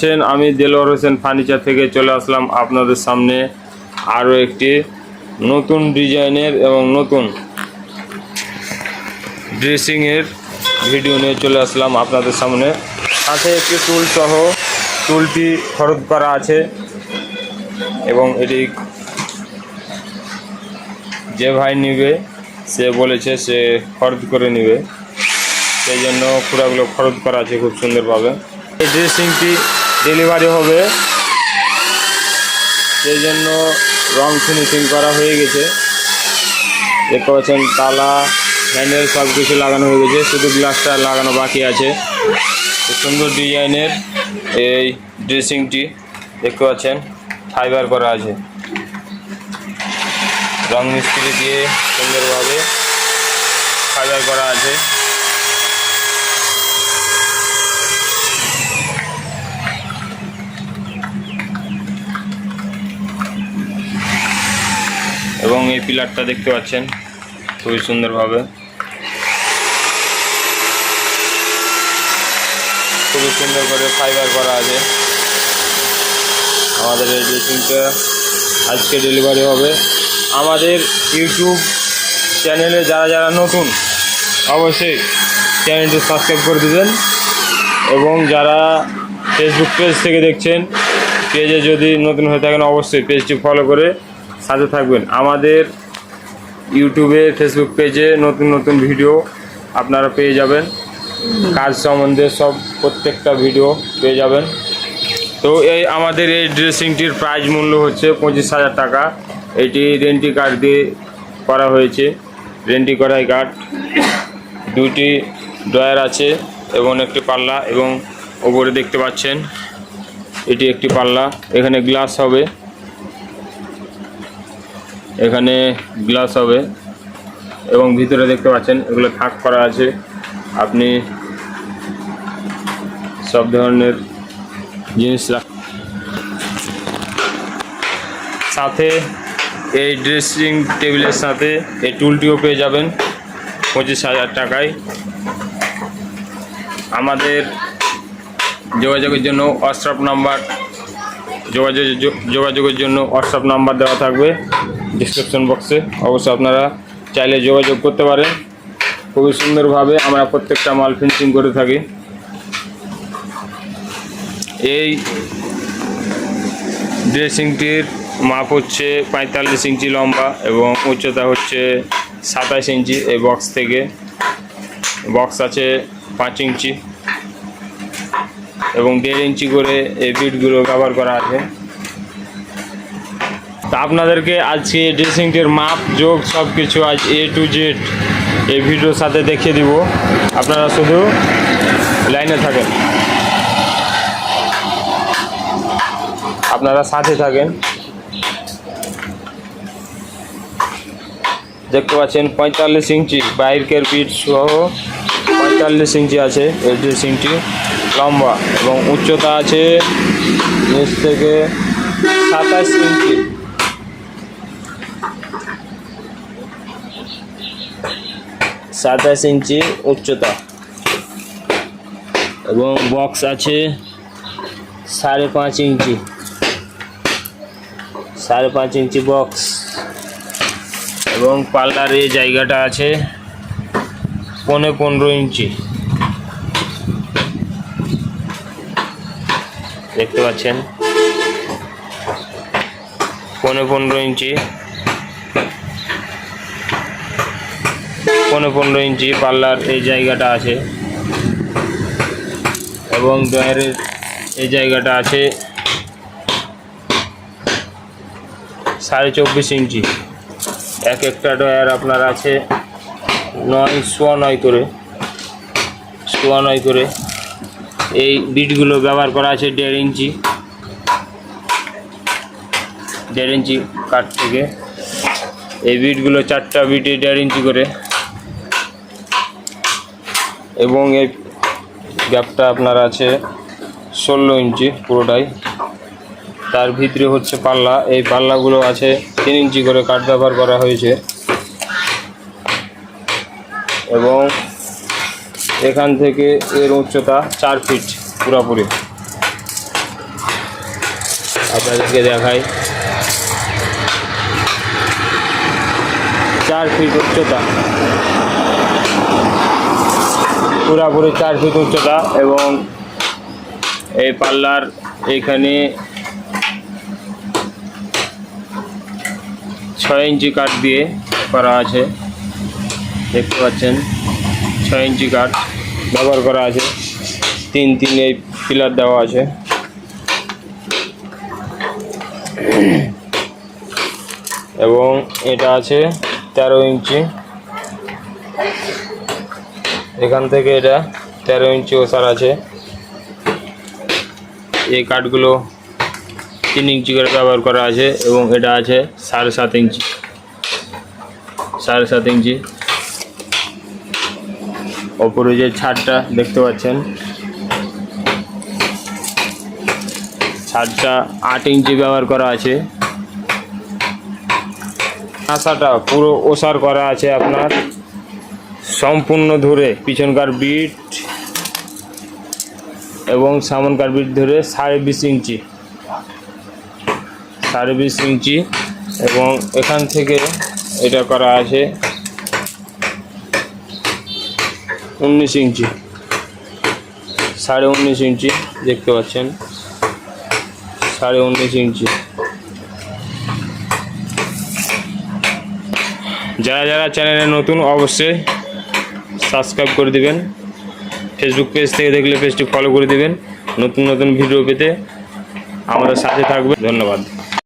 আছেন আমি দেলোয়ার হোসেন ফার্নিচার থেকে চলে আসলাম আপনাদের সামনে আরও একটি নতুন ডিজাইনের এবং নতুন ড্রেসিংয়ের ভিডিও নিয়ে চলে আসলাম আপনাদের সামনে। সাথে একটি টুল সহ টুলটি খরচ করা আছে এবং এটি যে ভাই নিবে, সে বলেছে সে খরচ করে নিবে। সেই জন্য খুঁড়াগুলো খরচ করা আছে খুব সুন্দরভাবে। এই ড্রেসিংটি ডেলিভারি হবে। সেই জন্য রং ফিনিশিং করা হয়ে গেছে। দেখতে পাচ্ছেন, তালা, হ্যান্ডেল সব কিছু লাগানো হয়ে গেছে। শুধু গ্লাসটা লাগানো বাকি আছে। সুন্দর ডিজাইনের এই ড্রেসিংটি দেখতে পাচ্ছেন, ফাইবার করা আছে। রং মিস্ত্রি দিয়ে সুন্দরভাবে ফাইবার করা আছে। এবং এই পিলারটা দেখতে পাচ্ছেন, খুবই সুন্দরভাবে। খুবই সুন্দর করে ফাইবার করা আছে। আমাদের এই ড্রেসিংটা আজকে ডেলিভারি হবে। আমাদের ইউটিউব চ্যানেলে যারা যারা নতুন, অবশ্যই চ্যানেলটি সাবস্ক্রাইব করে দেবেন। এবং যারা ফেসবুক পেজ থেকে দেখছেন পেজে যদি নতুন হয়ে থাকেন, অবশ্যই পেজটি ফলো করে সাথে থাকবেন। আমাদের ইউটিউবে ফেসবুক পেজে নতুন নতুন ভিডিও আপনারা পেয়ে যাবেন। কাজ সম্বন্ধে সব প্রত্যেকটা ভিডিও পেয়ে যাবেন। তো এই আমাদের এই ড্রেসিংটির প্রাইস মূল্য হচ্ছে পঁচিশ হাজার টাকা। এটি রেন্টি কার্ড দিয়ে করা হয়েছে। রেন্টি করাই কার্ড দুটি ড্রয়ার আছে এবং একটি পাল্লা এবং ওপরে দেখতে পাচ্ছেন, এটি একটি পাল্লা। এখানে গ্লাস হবে। এখানে গ্লাস হবে এবং ভিতরে দেখতে পাচ্ছেন, এগুলো থাক করা আছে। আপনি সব ধরনের জিনিস রাখ সাথে এই ড্রেসিং টেবিলের সাথে এই টুলটিও পেয়ে যাবেন পঁচিশ হাজার টাকায়। আমাদের যোগাযোগের জন্য হোয়াটসঅ্যাপ নাম্বার যোগাযোগ যোগাযোগের জন্য হোয়াটসঅ্যাপ নাম্বার দেওয়া থাকবে ডিসক্রিপশন বক্সে অবশ্যই আপনারা চাইলে যোগাযোগ করতে পারেন। খুবই সুন্দরভাবে আমরা প্রত্যেকটা মাল ফিনিশিং করে থাকি। এই ড্রেসিংটির মাপ হচ্ছে পঁয়তাল্লিশ ইঞ্চি লম্বা এবং উচ্চতা হচ্ছে সাতাশ ইঞ্চি। এই বক্স থেকে বক্স আছে পাঁচ ইঞ্চি। এবং দেড় ইঞ্চি করে এই বিটগুলো ব্যবহার করা আছে। তা আপনাদেরকে আজকে ড্রেসিংটির মাপ, যোগ সব কিছু আজ এ টু জেড এই ভিডিওর সাথে দেখিয়ে দিব। আপনারা শুধু লাইনে থাকেন। আপনারা সাথে থাকেন। দেখতে পাচ্ছেন পঁয়তাল্লিশ ইঞ্চি বাইকের বিট সহ পঁয়তাল্লিশ ইঞ্চি আছে এই ড্রেসিংটি লম্বা এবং উচ্চতা আছে নিচ থেকে সাতাশ ইঞ্চি। সাতাশ ইঞ্চি উচ্চতা। এবং বক্স আছে সাড়ে পাঁচ ইঞ্চি। সাড়ে পাঁচ ইঞ্চি বক্স। এবং পাল্লার এই জায়গাটা আছে পনেরো পনেরো ইঞ্চি। দেখতে পাচ্ছেন? পনেরো পনেরো ইঞ্চি। পনেরো পনেরো ইঞ্চি পাল্লার এই জায়গাটা আছে। এবং ডয়ারের এই জায়গাটা আছে সাড়ে চব্বিশ ইঞ্চি। এক একটা ডয়ার আপনার আছে নয়, সোয়া নয় করে, সোয়া নয় করে। এই বিটগুলো ব্যবহার করা আছে দেড় ইঞ্চি দেড় ইঞ্চি কাঠ থেকে। এই বিটগুলো চারটা বিটে দেড় ইঞ্চি করে। এবং এই গ্যাপটা আপনার আছে ষোলো ইঞ্চি পুরোটাই। তার ভিতরে হচ্ছে পাল্লা, এই পাল্লাগুলো আছে তিন ইঞ্চি করে কাঠ ব্যবহার করা হয়েছে। এবং এখান থেকে এর উচ্চতা চার ফিট পুরোপুরি। আপনাদেরকে দেখাই। চার ফিট উচ্চতা। পুরাপুরি চার ফিট উচ্চতা এবং এই পাল্লার এখানে ছয় ইঞ্চি কাঠ দিয়ে করা আছে। দেখতে পাচ্ছেন, ছয় ইঞ্চি কাঠ ব্যবহার করা আছে। তিন তিন এই পিলার দেওয়া আছে। এবং এটা আছে তেরো ইঞ্চি। এখান থেকে এটা তেরো ইঞ্চি ওসার আছে। এই কাঠগুলো তিন ইঞ্চি করে ব্যবহার করা আছে এবং এটা আছে সাড়ে সাত ইঞ্চি। সাড়ে সাত ইঞ্চি। ওপরে যে ছাদটা দেখতে পাচ্ছেন। ছাদটা আট ইঞ্চি ব্যবহার করা আছে। আশাটা পুরো ওসার করা আছে আপনার। সম্পূর্ণ ধরে পিছনকার বিট এবং সামনকার বিট ধরে সাড়ে বিশ ইঞ্চি। সাড়ে বিশ ইঞ্চি এবং এখান থেকে এটা করা আছে। উনিশ ইঞ্চি। সাড়ে উনিশ ইঞ্চি, দেখতে পাচ্ছেন। সাড়ে উনিশ ইঞ্চি। যারা যারা চ্যানেলে নতুন, অবশ্যই সাবস্ক্রাইব করে দিবেন। ফেসবুক পেজ থেকে দেখলে পেজটি ফলো করে দিবেন। নতুন নতুন ভিডিও পেতে আমাদের সাথে থাকবে ধন্যবাদ।